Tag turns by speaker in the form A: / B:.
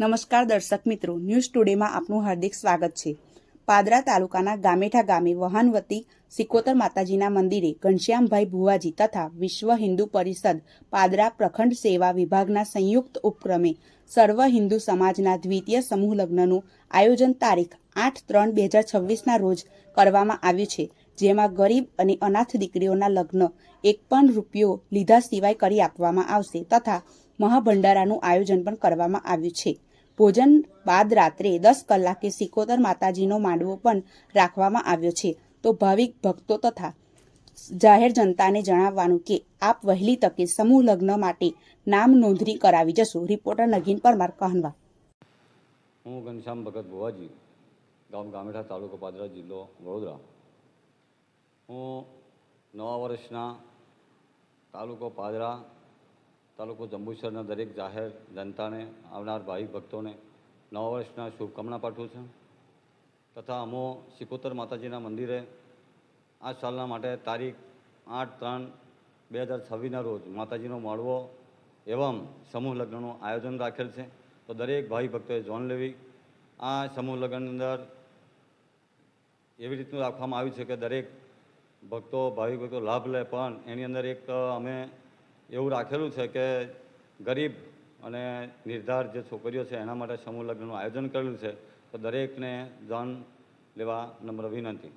A: નમસ્કાર દર્શક મિત્રો ન્યૂઝ ટુડેમાં આપનું હાર્દિક સ્વાગત છે. પાદરા તાલુકાના ગામેઠા ગામે વહાનવતી સિકોતર માતાજીના મંદિરે ઘનશ્યામભાઈ ભુવાજી તથા વિશ્વ હિન્દુ પરિષદ પાદરા પ્રખંડ સેવા વિભાગના સંયુક્ત ઉપક્રમે સર્વ હિન્દુ સમાજના દ્વિતીય સમૂહ લગ્નનું આયોજન તારીખ આઠ ત્રણ બે હજાર છવ્વીસના રોજ કરવામાં આવ્યું છે, જેમાં ગરીબ અને અનાથ દીકરીઓના લગ્ન એક પણ રૂપિયો લીધા સિવાય કરી આપવામાં આવશે તથા મહાભંડારાનું આયોજન પણ કરવામાં આવ્યું છે. ભોજન બાદ રાત્રે દસ કલાકે સિકોતર માતાજીનો માંડવો પણ રાખવામાં આવ્યો છે. તો ભાવિક ભક્તો તથા જાહેર જનતાને જણાવવાનું કે આપ વહેલી તકે સમૂહ લગ્ન માટે નામ નોંધણી કરાવી જશો. રિપોર્ટર નગીન પરમાર, કહનવા.
B: હું ઘનશ્યામ ભગત ભુવાજી, ગામ ગામેઠા તાલુકો પાદરા જિલ્લો વડોદરા. હું નવા વર્ષના તાલુકો પાદરા તાલુકો જંબુસરના દરેક જાહેર જનતાને, આવનાર ભાવિક ભક્તોને નવા વર્ષના શુભકામના પાઠવું છું. તથા અમો સિકોતર માતાજીના મંદિરે આ સાલના માટે તારીખ આઠ ત્રણ બે હજાર છવ્વીસના રોજ માતાજીનો માળવો એવમ સમૂહ લગ્નનું આયોજન રાખેલ છે. તો દરેક ભાઈ ભક્તોએ જોન લેવી. આ સમૂહ લગ્નની અંદર એવી રીતનું રાખવામાં આવ્યું છે કે દરેક ભક્તો, ભાવિક ભક્તો લાભ લે, પણ એની અંદર એક અમે એવું રાખેલું છે કે ગરીબ અને નિર્ધાર જે છોકરીઓ છે, એના માટે સમૂહ લગ્નનું આયોજન કરેલું છે, તો દરેકને ધન લેવા નમ્ર વિનંતી.